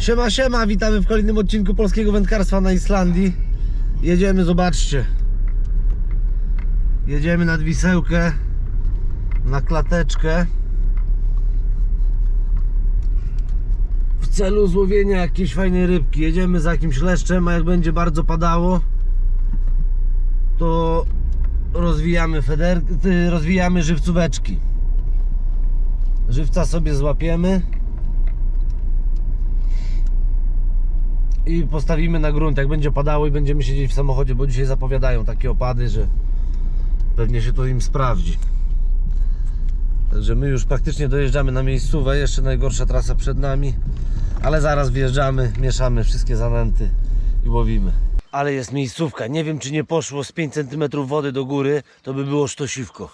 Siema, siema, witamy w kolejnym odcinku polskiego wędkarstwa na Islandii. Jedziemy, zobaczcie. Jedziemy nad Wisełkę, na klateczkę. W celu złowienia jakiejś fajnej rybki. Jedziemy za jakimś leszczem, a jak będzie bardzo padało, to rozwijamy feder... rozwijamy żywcóweczki. Żywca sobie złapiemy. I postawimy na grunt, jak będzie padało i będziemy siedzieć w samochodzie, bo dzisiaj zapowiadają takie opady, że pewnie się to im sprawdzi. Także my już praktycznie dojeżdżamy na miejscówę, jeszcze najgorsza trasa przed nami, ale zaraz wjeżdżamy, mieszamy wszystkie zanęty i łowimy. Ale jest miejscówka, nie wiem czy nie poszło z 5 cm wody do góry, to by było sztosiwko.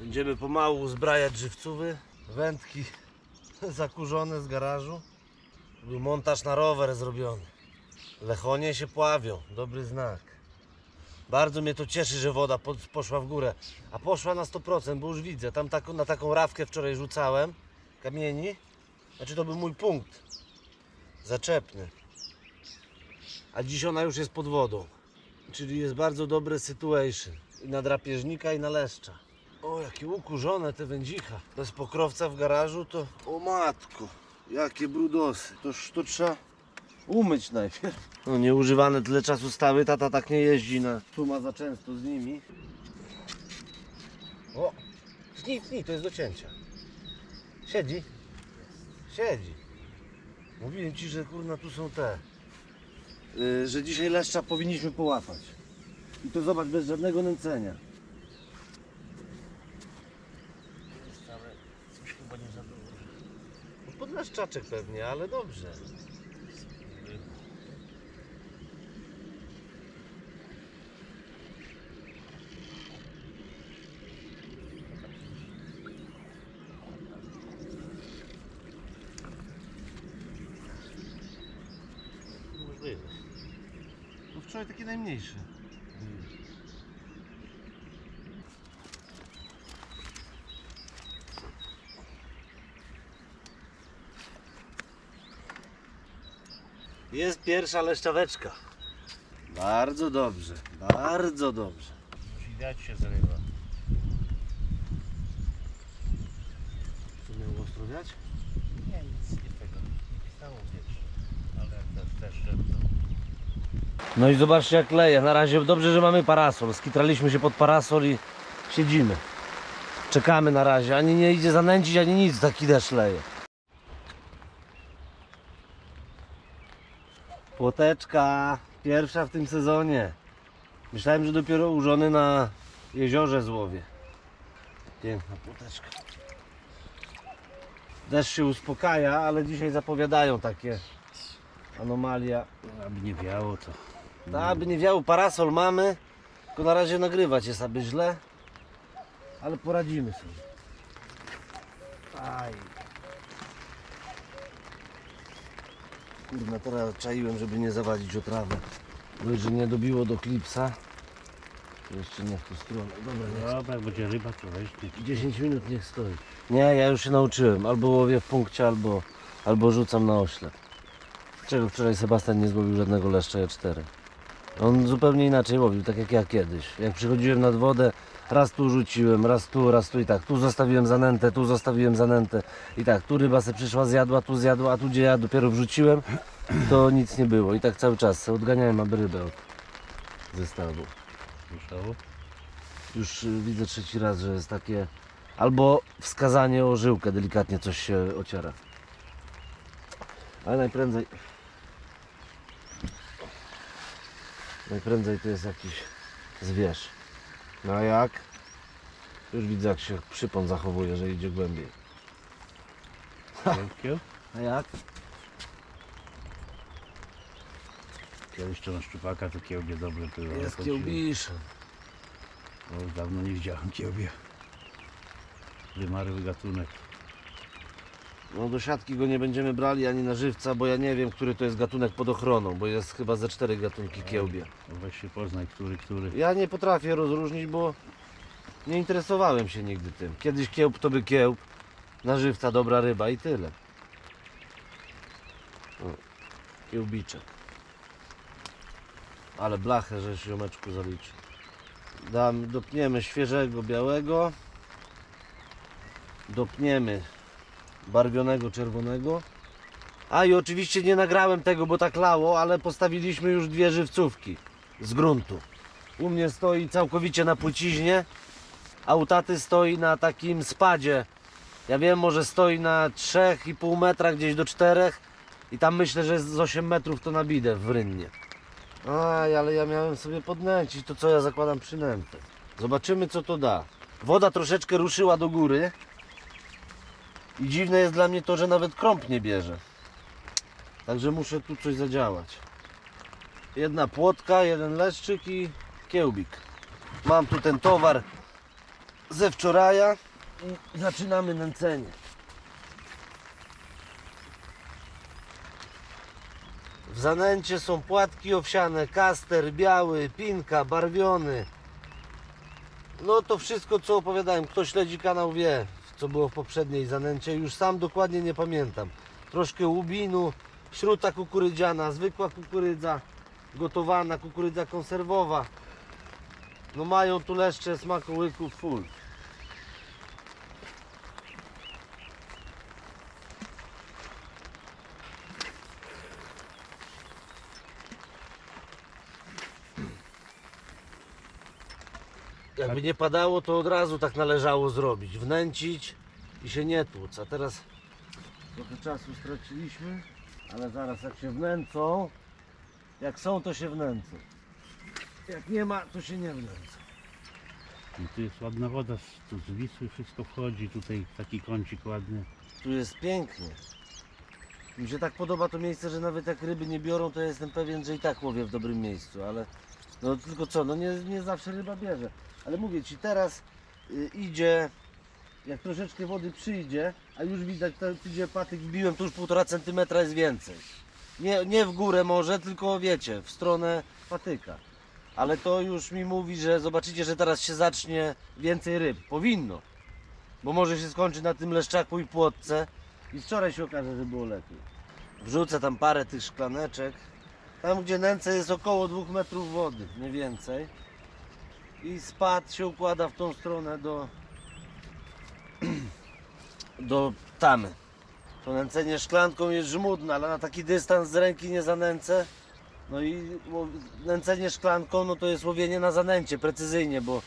Będziemy pomału zbrajać żywcówy, wędki zakurzone z garażu. Był montaż na rower zrobiony. Lechonie się pławią, dobry znak. Bardzo mnie to cieszy, że woda po- poszła w górę. A poszła na 100%, bo już widzę. Tam na taką rawkę wczoraj rzucałem kamieni. Znaczy to był mój punkt zaczepny. A dziś ona już jest pod wodą. Czyli jest bardzo dobry situation. I na drapieżnika i na leszcza. O, jakie ukurzone te wędzicha. Bez pokrowca w garażu to... O matko, jakie brudosy. Toż to trzeba umyć najpierw. No nieużywane tyle czasu stały, tata tak nie jeździ na suma za często z nimi. O, tnij, tnij, to jest do cięcia. Siedzi? Siedzi. Mówiłem ci, że kurna tu są te. Yy, że dzisiaj leszcza powinniśmy połapać. I to zobacz, bez żadnego nęcenia. No podleszczaczek pewnie, ale dobrze. Możliwe. No wczoraj taki najmniejszy. Jest pierwsza leszczaweczka. Bardzo dobrze, bardzo dobrze. Widać się zrywa. Co miało ostrowiać? Nie, nic nie tego. Nie pisało wiesz. Ale jak też deszczem to... No i zobaczcie jak leje. Na razie dobrze, że mamy parasol. Skitraliśmy się pod parasol i siedzimy. Czekamy na razie. Ani nie idzie zanęcić, ani nic. Taki deszcz leje. Płoteczka. Pierwsza w tym sezonie. Myślałem, że dopiero użony na jeziorze złowie. Piękna płoteczka. Deszcz się uspokaja, ale dzisiaj zapowiadają takie anomalia. Aby nie wiało to... Aby nie wiało, parasol mamy, tylko na razie nagrywać jest aby źle, ale poradzimy sobie. Aj. Kurna, teraz czaiłem, żeby nie zawalić o trawę. Dość, że nie dobiło do klipsa. Jeszcze nie w tą stronę. Dobra. Dobra, jak będzie ryba, to weźmie. 10 minut niech stoi. Nie, ja już się nauczyłem. Albo łowię w punkcie, albo, albo rzucam na oślep. Czego wczoraj Sebastian nie złowił żadnego leszcza E4. On zupełnie inaczej łowił, tak jak ja kiedyś. Jak przychodziłem nad wodę, raz tu rzuciłem, raz tu, raz tu i tak. Tu zostawiłem zanętę, tu zostawiłem zanętę i tak. Tu ryba se przyszła, zjadła, tu zjadła, a tu gdzie ja dopiero wrzuciłem, to nic nie było. I tak cały czas se odganiałem aby rybę od zestawu. Już y, widzę trzeci raz, że jest takie albo wskazanie o żyłkę, delikatnie coś się ociera. Ale najprędzej najprędzej to jest jakiś zwierz. No a jak? Już widzę jak się przypon zachowuje, że idzie głębiej. Wielkie? A jak? Kiedyś to na szczupaka to kiełbie dobrze to Jest chodziło. kiełbisze. O, dawno nie widziałem kiełbie. Wymarły gatunek. No do siatki go nie będziemy brali ani na żywca, bo ja nie wiem, który to jest gatunek pod ochroną, bo jest chyba ze cztery gatunki kiełbie. No weź się poznaj, który, który. Ja nie potrafię rozróżnić, bo nie interesowałem się nigdy tym. Kiedyś kiełb to by kiełb, na żywca dobra ryba i tyle. O. kiełbiczek. Ale blachę, że ziomeczku zaliczy. Dam, dopniemy świeżego białego. Dopniemy barwionego czerwonego. A i oczywiście nie nagrałem tego, bo tak lało, ale postawiliśmy już dwie żywcówki z gruntu. U mnie stoi całkowicie na płyciźnie, a u taty stoi na takim spadzie. Ja wiem, może stoi na 3,5 metra, gdzieś do 4 i tam myślę, że z 8 metrów to na bidę w rynnie. Aj, ale ja miałem sobie podnęcić, to co ja zakładam przynętę. Zobaczymy co to da. Woda troszeczkę ruszyła do góry i dziwne jest dla mnie to, że nawet krąb nie bierze. Także muszę tu coś zadziałać. Jedna płotka, jeden leszczyk i kiełbik. Mam tu ten towar ze wczoraj i zaczynamy nęcenie. W zanęcie są płatki owsiane, kaster biały, pinka, barwiony. No to wszystko co opowiadałem. Kto śledzi kanał wie, co było w poprzedniej zanęcie. Już sam dokładnie nie pamiętam. Troszkę łubinu, śruta kukurydziana, zwykła kukurydza, gotowana, kukurydza konserwowa. No mają tu leszcze smakołyków full. Jakby nie padało, to od razu tak należało zrobić. Wnęcić i się nie tłuc. A teraz trochę czasu straciliśmy, ale zaraz jak się wnęcą, jak są, to się wnęcą. Jak nie ma, to się nie wnęcą. I tu jest ładna woda, z- tu z Wisły wszystko wchodzi, tutaj taki kącik ładny. Tu jest pięknie. Mi się tak podoba to miejsce, że nawet jak ryby nie biorą, to ja jestem pewien, że i tak łowię w dobrym miejscu, ale no tylko co, no nie, nie zawsze ryba bierze. Ale mówię Ci, teraz y, idzie, jak troszeczkę wody przyjdzie, a już widać, to idzie patyk, wbiłem, to już półtora centymetra jest więcej. Nie, nie w górę może, tylko wiecie, w stronę patyka. Ale to już mi mówi, że zobaczycie, że teraz się zacznie więcej ryb. Powinno. Bo może się skończy na tym leszczaku i płotce. I wczoraj się okaże, że było lepiej. Wrzucę tam parę tych szklaneczek. Tam gdzie nęce jest około 2 metrów wody, nie więcej. I spad się układa w tą stronę do do tamy. To nęcenie szklanką jest żmudne, ale na taki dystans z ręki nie zanęcę. No i nęcenie szklanką, no to jest łowienie na zanęcie, precyzyjnie, bo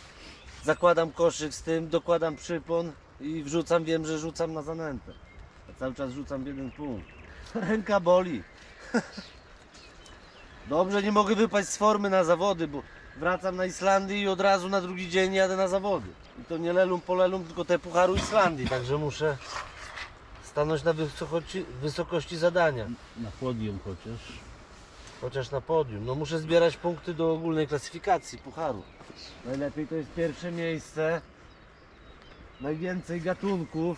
zakładam koszyk z tym, dokładam przypon i wrzucam, wiem, że rzucam na zanętę. A cały czas rzucam jeden punkt. Ręka boli. Dobrze, nie mogę wypaść z formy na zawody, bo wracam na Islandię i od razu na drugi dzień jadę na zawody. I to nie lelum po lelum, tylko te pucharu Islandii, także muszę stanąć na wysokości, wysokości zadania. Na podium chociaż. Chociaż na podium. No muszę zbierać punkty do ogólnej klasyfikacji pucharu. Najlepiej to jest pierwsze miejsce. Najwięcej gatunków.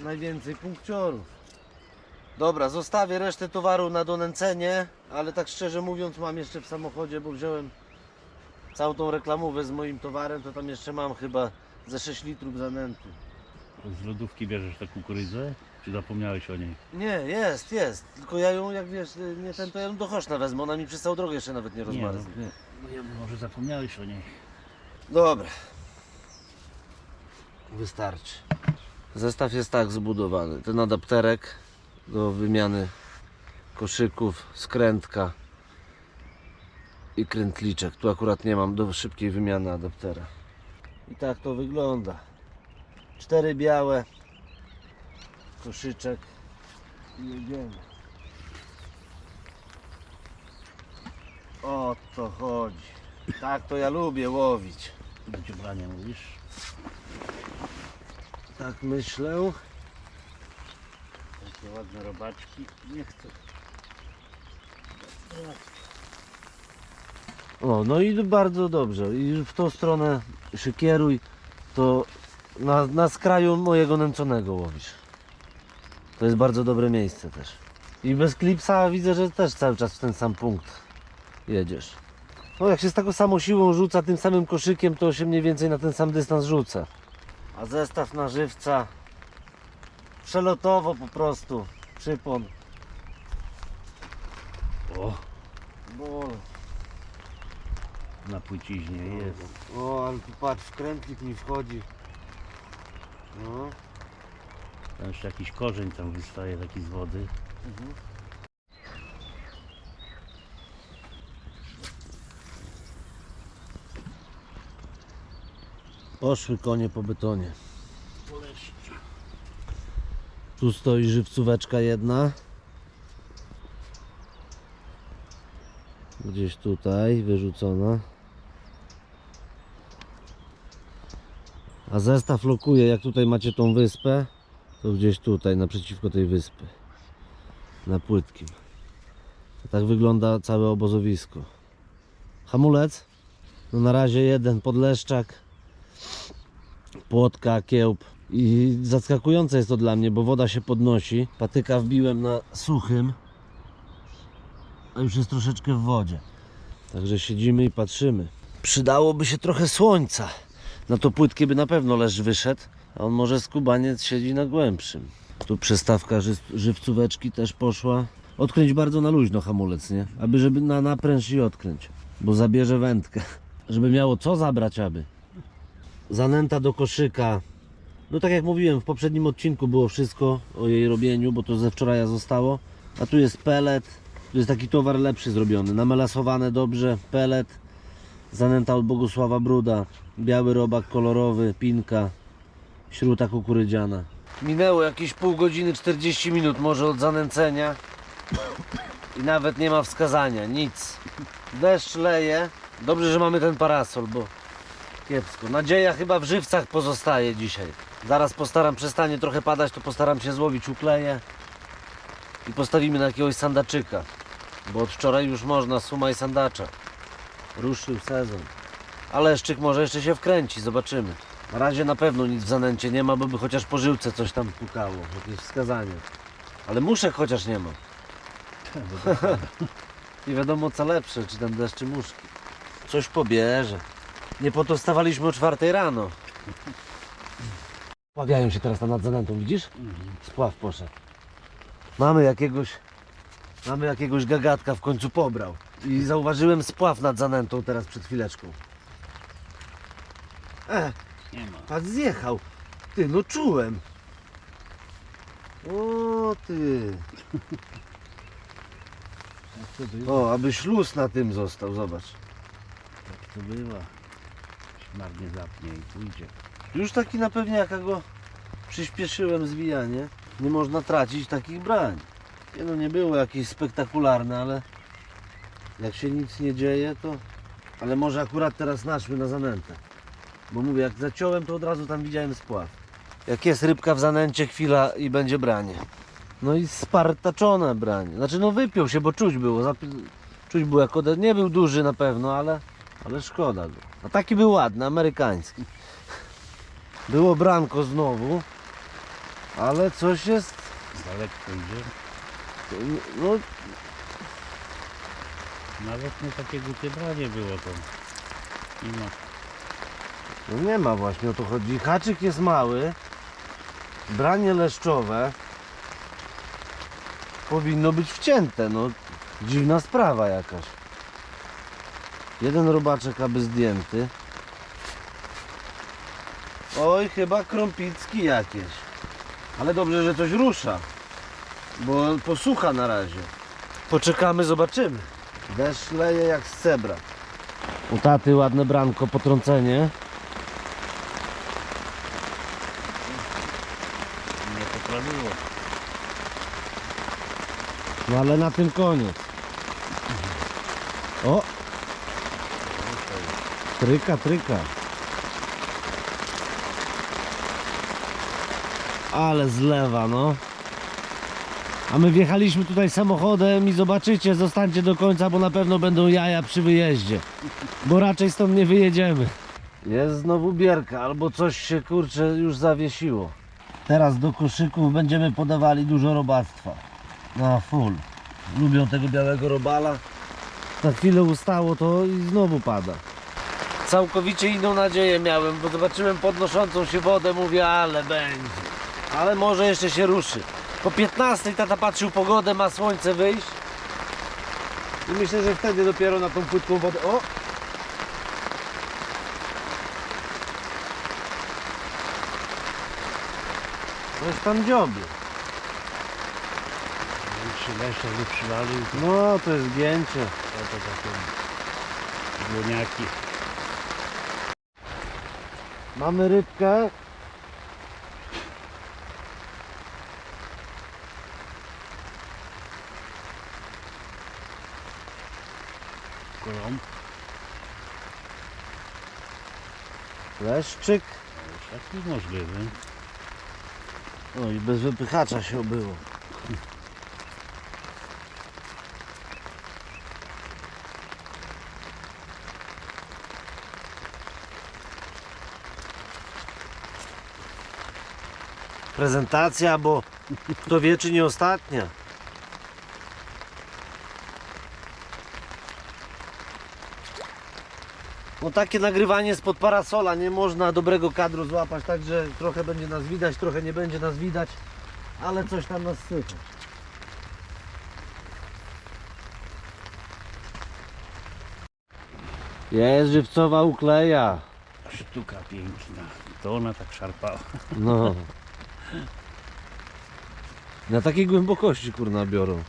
Najwięcej punkciorów. Dobra, zostawię resztę towaru na donęcenie, ale tak szczerze mówiąc mam jeszcze w samochodzie, bo wziąłem całą tą reklamówę z moim towarem, to tam jeszcze mam chyba ze 6 litrów zanęty. Z lodówki bierzesz tę kukurydzę? Czy zapomniałeś o niej? Nie, jest, jest. Tylko ja ją, jak wiesz, nie ten, to ja ją do Choszna wezmę. Ona mi przez całą drogę jeszcze nawet nie Nie, rozmarznie. no, nie, może zapomniałeś o niej. Dobra. Wystarczy. Zestaw jest tak zbudowany. Ten adapterek do wymiany koszyków, skrętka i krętliczek. Tu akurat nie mam do szybkiej wymiany adaptera. I tak to wygląda. Cztery białe, koszyczek i jedziemy. O to chodzi. Tak to ja lubię łowić. Do mówisz? Tak myślę. Takie ładne robaczki. Nie chcę. O, no i bardzo dobrze. I w tą stronę się kieruj, to na, na skraju mojego nęconego łowisz. To jest bardzo dobre miejsce też. I bez klipsa widzę, że też cały czas w ten sam punkt jedziesz. No jak się z taką samą siłą rzuca tym samym koszykiem, to się mniej więcej na ten sam dystans rzuca. A zestaw na żywca przelotowo po prostu, przypon O, Bo... na płyciźnie jest. O, ale tu patrz, wkrętlik mi wchodzi. No. Tam jeszcze jakiś korzeń tam wystaje taki z wody. Poszły konie po betonie. Tu stoi żywcóweczka jedna. Gdzieś tutaj wyrzucona. A zestaw lokuje, jak tutaj macie tą wyspę, to gdzieś tutaj, naprzeciwko tej wyspy. Na płytkim. Tak wygląda całe obozowisko. Hamulec? No na razie jeden podleszczak, płotka, kiełb. I zaskakujące jest to dla mnie, bo woda się podnosi. Patyka wbiłem na suchym, a już jest troszeczkę w wodzie. Także siedzimy i patrzymy. Przydałoby się trochę słońca. Na to płytkie by na pewno leż wyszedł, a on może skubaniec siedzi na głębszym. Tu przestawka ży- żywcóweczki też poszła. Odkręć bardzo na luźno hamulec, nie? Aby żeby na napręż i odkręć, bo zabierze wędkę. Żeby miało co zabrać, aby. Zanęta do koszyka, no tak jak mówiłem, w poprzednim odcinku było wszystko o jej robieniu, bo to ze wczoraj zostało. A tu jest pelet, tu jest taki towar lepszy zrobiony, namelasowane dobrze, pelet, zanęta od Bogusława Bruda, biały robak kolorowy, pinka, śruta kukurydziana. Minęło jakieś pół godziny, 40 minut może od zanęcenia i nawet nie ma wskazania, nic. Deszcz leje, dobrze, że mamy ten parasol, bo Kiepsko. Nadzieja chyba w żywcach pozostaje dzisiaj. Zaraz postaram, przestanie trochę padać, to postaram się złowić ukleję i postawimy na jakiegoś sandaczyka. Bo od wczoraj już można suma i sandacza. Ruszył sezon. A leszczyk może jeszcze się wkręci, zobaczymy. Na razie na pewno nic w zanęcie nie ma, bo by chociaż po żyłce coś tam pukało, jakieś wskazanie. Ale muszek chociaż nie ma. Nie wiadomo co lepsze, czy ten deszcz, czy muszki. Coś pobierze. Nie po to wstawaliśmy o czwartej rano. Pławiają się teraz tam nad zanętą, widzisz? Spław poszedł. Mamy jakiegoś, mamy jakiegoś gagatka w końcu pobrał. I zauważyłem spław nad zanętą teraz przed chwileczką. E, Nie ma. patrz zjechał. Ty, no czułem. O ty. Jak to było? O, aby śluz na tym został, zobacz. Jak to bywa? Marnie zapnie i pójdzie. Już taki na pewniaka go przyspieszyłem zwijanie. Nie można tracić takich brań. Nie no, nie było jakieś spektakularne, ale jak się nic nie dzieje, to... Ale może akurat teraz naszły na zanętę. Bo mówię, jak zaciąłem, to od razu tam widziałem spław. Jak jest rybka w zanęcie, chwila i będzie branie. No i spartaczone branie. Znaczy no wypiął się, bo czuć było. Czuć było jak ode... Nie był duży na pewno, ale, ale szkoda go. A taki był ładny, amerykański. Było branko znowu, ale coś jest. Za lekko idzie. No, Nawet nie takie głupie branie było to. Nie ma. no nie ma właśnie o to chodzi. Haczyk jest mały, branie leszczowe powinno być wcięte. No, dziwna sprawa jakaś. Jeden robaczek aby zdjęty. Oj, chyba krąpicki jakieś. Ale dobrze, że coś rusza. Bo posłucha na razie. Poczekamy, zobaczymy. Deszcz leje jak z cebra. U taty ładne branko, potrącenie. Nie poprawiło. No ale na tym koniec. O! Tryka, tryka. Ale zlewa, no. A my wjechaliśmy tutaj samochodem i zobaczycie, zostańcie do końca, bo na pewno będą jaja przy wyjeździe. Bo raczej stąd nie wyjedziemy. Jest znowu bierka, albo coś się kurczę już zawiesiło. Teraz do koszyków będziemy podawali dużo robactwa. Na full. Lubią tego białego robala. Na chwilę ustało to i znowu pada. Całkowicie inną nadzieję miałem, bo zobaczyłem podnoszącą się wodę, mówię, ale będzie. Ale może jeszcze się ruszy. Po 15 tata patrzył pogodę, ma słońce wyjść. I myślę, że wtedy dopiero na tą płytką wodę. O! Coś tam dziobie. Trzy lesze by przywalił, No, to jest gięcie. to, to takie dłoniaki. Mamy rybkę. Leszczyk. Taki możliwy. No i bez wypychacza się obyło. Prezentacja, bo kto wie, czy nie ostatnia. No takie nagrywanie spod parasola, nie można dobrego kadru złapać, także trochę będzie nas widać, trochę nie będzie nas widać, ale coś tam nas słychać. Jest żywcowa ukleja. Sztuka piękna. To ona tak szarpała. No. Na takiej głębokości kurna biorą.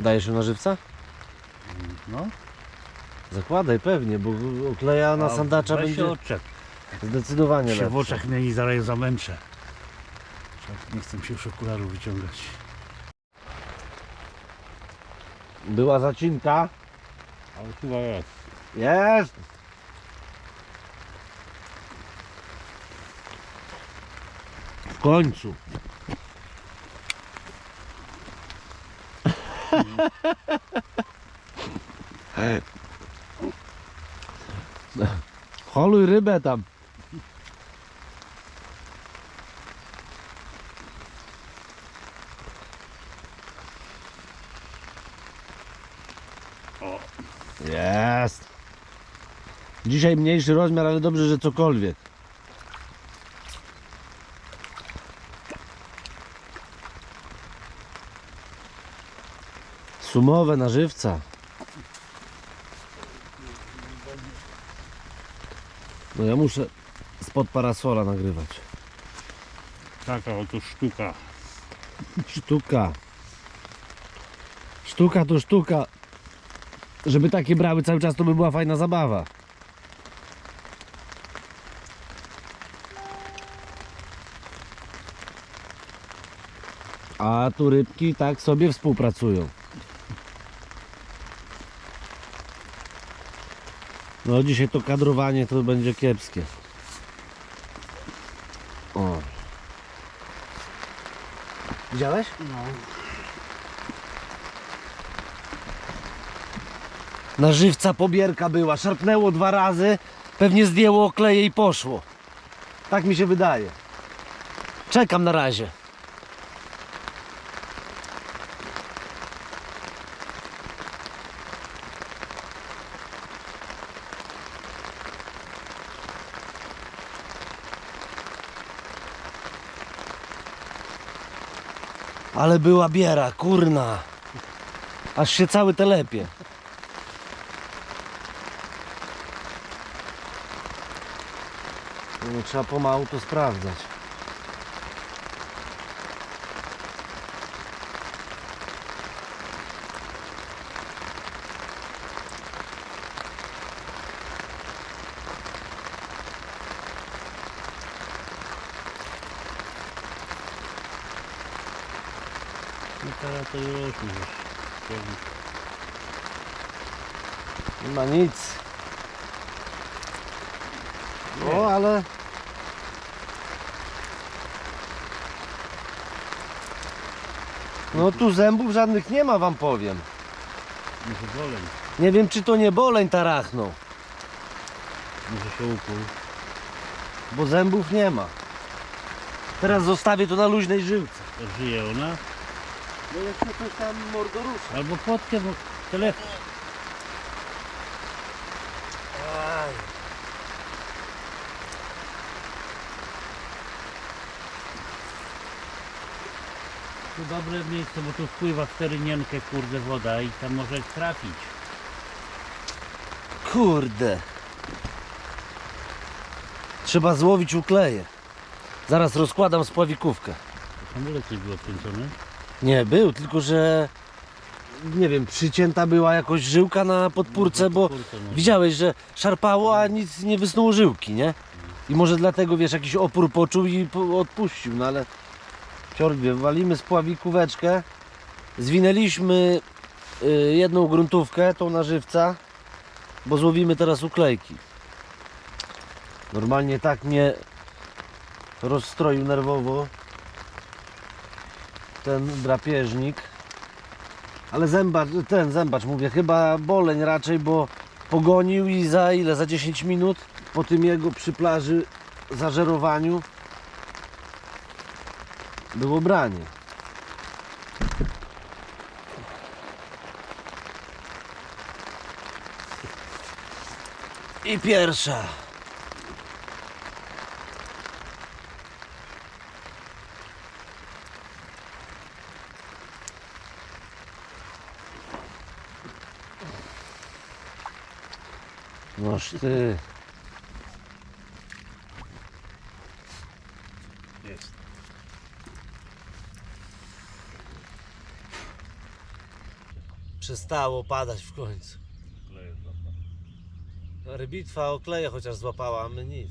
Dajesz ją na żywca? No. Zakładaj pewnie, bo ukleja na sandacza weź się będzie odczep. zdecydowanie się w lepsza. oczach mieli zaraz zamęczę. Nie chcę się już okularów wyciągać. Była zacinka. Ale chyba jest. Jest! W końcu. Holuj rybę tam. Jest. Dzisiaj mniejszy rozmiar, ale dobrze, że cokolwiek. Sumowe na żywca. No ja muszę spod parasola nagrywać. taka oto sztuka. Sztuka. Sztuka to sztuka. Żeby takie brały cały czas, to by była fajna zabawa. A tu rybki tak sobie współpracują. No dzisiaj to kadrowanie to będzie kiepskie. O. Widziałeś? No. Na żywca pobierka była, szarpnęło dwa razy, pewnie zdjęło okleje i poszło. Tak mi się wydaje. Czekam na razie. Ale była biera, kurna. Aż się cały telepie. No, trzeba pomału to sprawdzać. No teraz to już możesz. Nie ma nic. O, ale... No tu zębów żadnych nie ma, wam powiem. Może goleń. Nie wiem, czy to nie boleń tarachnął, Może się ukuł. bo zębów nie ma. Teraz zostawię to na luźnej żyłce. To żyje ona. No jak się coś tam mordo rusza. Albo płotkę, bo telefon. Dobre miejsce, bo tu wpływa w terynienkę kurde woda i tam może trafić. Kurde. Trzeba złowić ukleje. Zaraz rozkładam spławikówkę. To hamulec coś był odkręcony. Nie, był, tylko że nie wiem, przycięta była jakoś żyłka na podpórce, bo Podpórce może. widziałeś, że szarpało, a nic nie wysnuło żyłki, nie? I może dlatego, wiesz, jakiś opór poczuł i po- odpuścił, no ale ciorbie, walimy spławikóweczkę, zwinęliśmy y, jedną gruntówkę, tą na żywca, bo złowimy teraz uklejki. Normalnie tak mnie rozstroił nerwowo ten drapieżnik. Ale zębacz, ten zębacz mówię, chyba boleń raczej, bo pogonił i za ile? Za 10 minut po tym jego przy plaży zażerowaniu było branie. I pierwsza. Noż ty. Jest. Przestało padać w końcu. Rybitwa okleje chociaż złapała, a my nic.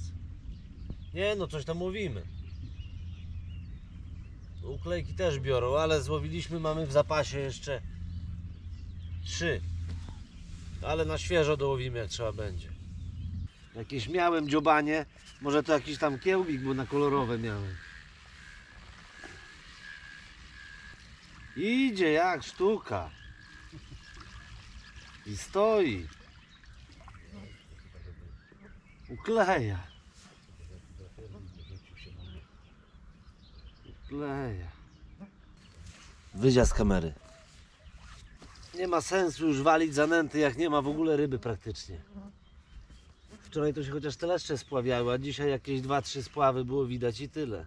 Nie no, coś tam mówimy. Uklejki też biorą, ale złowiliśmy, mamy w zapasie jeszcze trzy. Ale na świeżo dołowimy jak trzeba będzie. Jakieś miałem dziobanie, może to jakiś tam kiełbik, bo na kolorowe miałem. Idzie jak sztuka. I stoi. Ukleja. Ukleja. Wyjdzie z kamery. Nie ma sensu już walić zanęty, jak nie ma w ogóle ryby praktycznie. Wczoraj to się chociaż te leszcze spławiały, a dzisiaj jakieś 2-3 spławy było widać i tyle.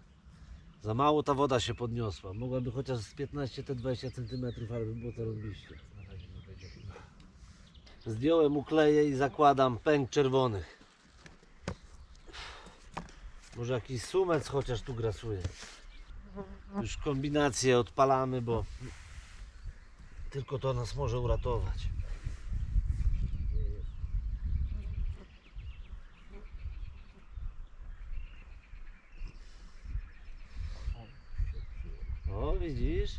Za mało ta woda się podniosła. Mogłaby chociaż z 15-20 cm, ale by było to robiście. Zdjąłem ukleję i zakładam pęk czerwonych. Może jakiś sumec chociaż tu grasuje. Już kombinację odpalamy, bo tylko to nas może uratować. O, widzisz?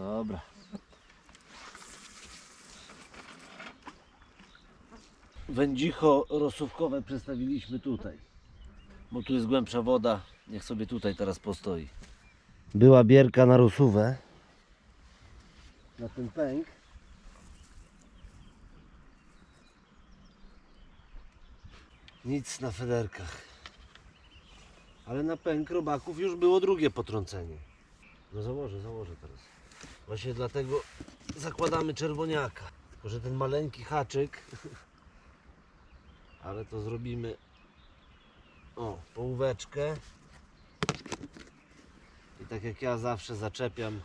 Dobra. Wędzicho rosówkowe przestawiliśmy tutaj. Bo tu jest głębsza woda. Niech sobie tutaj teraz postoi. Była bierka na rosówę. Na ten pęk. Nic na federkach. Ale na pęk robaków już było drugie potrącenie. No założę, założę teraz. Właśnie dlatego zakładamy czerwoniaka. Tylko, że ten maleńki haczyk, ale to zrobimy o, połóweczkę. I tak jak ja zawsze zaczepiam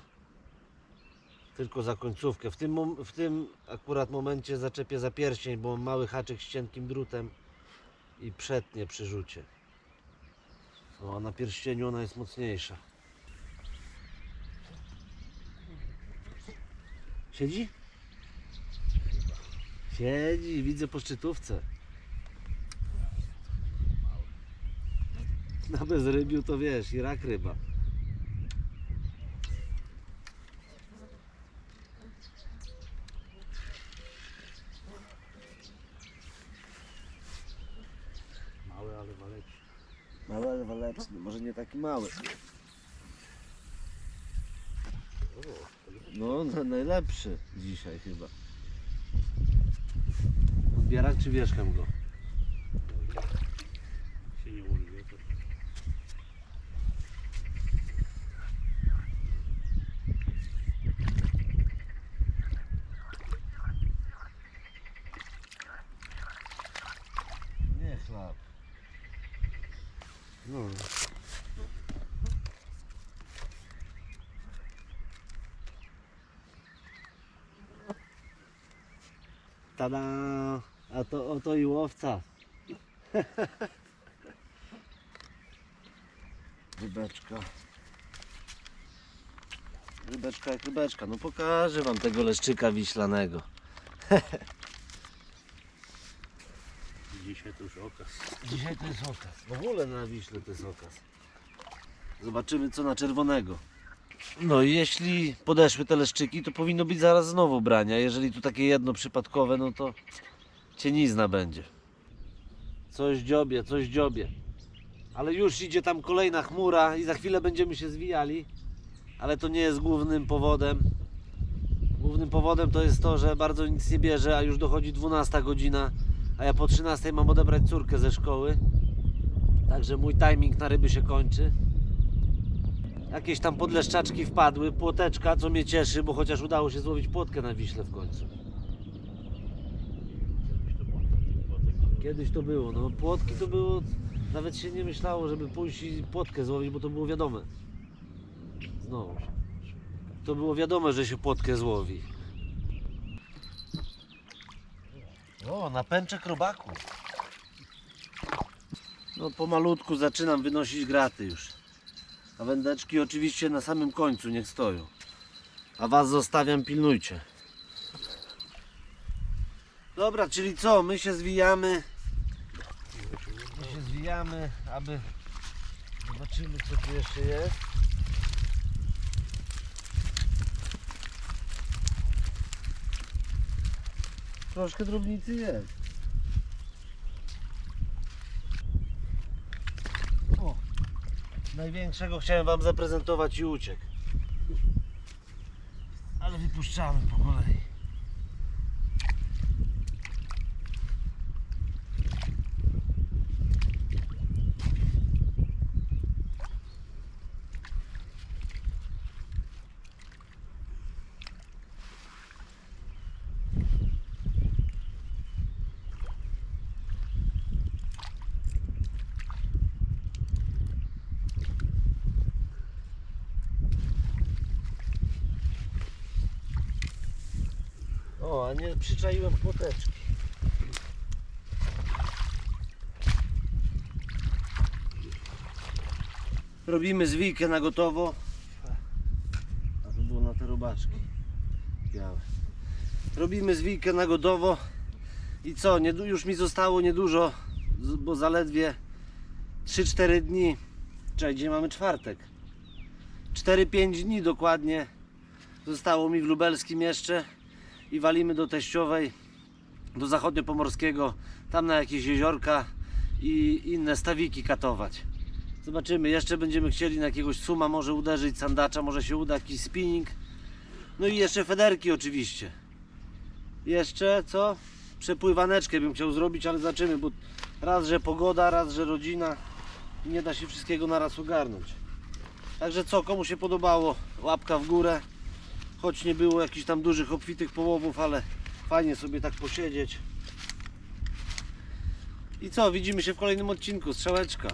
Tylko za końcówkę. W tym, w tym akurat momencie zaczepię za pierścień, bo mam mały haczyk z cienkim drutem i przetnie przy rzucie. O, na pierścieniu ona jest mocniejsza. Siedzi? Siedzi, widzę po szczytówce. Na bezrybiu to wiesz, i rak ryba. Mały, ale waleczny. Mały, ale waleczny, może nie taki mały. No, na, najlepszy dzisiaj chyba. Odbierak czy wierzchem go? Się nie urwie, to Nie chlap. No. Tada! A to oto i łowca. Rybeczka. Rybeczka jak rybeczka. No pokażę wam tego leszczyka wiślanego. dzisiaj to już okaz. Dzisiaj to jest okaz. W ogóle na Wiśle to jest okaz. Zobaczymy co na czerwonego. No i jeśli podeszły te leszczyki, to powinno być zaraz znowu brania. Jeżeli tu takie jedno przypadkowe, no to cienizna będzie. Coś dziobie, coś dziobie. Ale już idzie tam kolejna chmura i za chwilę będziemy się zwijali. Ale to nie jest głównym powodem. Głównym powodem to jest to, że bardzo nic nie bierze, a już dochodzi 12 godzina a ja po 13 mam odebrać córkę ze szkoły. Także mój timing na ryby się kończy. Jakieś tam podleszczaczki wpadły, płoteczka, co mnie cieszy, bo chociaż udało się złowić płotkę na Wiśle w końcu. Kiedyś to było no płotki to było, nawet się nie myślało, żeby pójść i płotkę złowić, bo to było wiadome. Znowu. To było wiadome, że się płotkę złowi. O, na pęczek robaku. No pomalutku zaczynam wynosić graty już. A wędeczki oczywiście na samym końcu niech stoją. A was zostawiam, pilnujcie. Dobra, czyli co? My się zwijamy. My się zwijamy, aby zobaczymy co tu jeszcze jest. Troszkę drobnicy jest. O, największego chciałem Wam zaprezentować i uciekł. Ale wypuszczamy po kolei. O, a nie przyczaiłem płoteczki. Robimy zwijkę na gotowo. A to było na te robaczki. Białe. Robimy zwijkę na gotowo. I co, nie, już mi zostało niedużo, bo zaledwie 3-4 dni. Czekaj, gdzie mamy czwartek? 4-5 dni dokładnie zostało mi w lubelskim jeszcze i walimy do teściowej, do zachodniopomorskiego, tam na jakieś jeziorka i inne stawiki katować. Zobaczymy, jeszcze będziemy chcieli na jakiegoś suma może uderzyć, sandacza, może się uda jakiś spinning. No i jeszcze federki oczywiście. Jeszcze co? Przepływaneczkę bym chciał zrobić, ale zobaczymy, bo raz, że pogoda, raz, że rodzina i nie da się wszystkiego naraz ogarnąć. Także co, komu się podobało, łapka w górę. Choć nie było jakichś tam dużych, obfitych połowów, ale fajnie sobie tak posiedzieć. I co, widzimy się w kolejnym odcinku. Strzałeczka.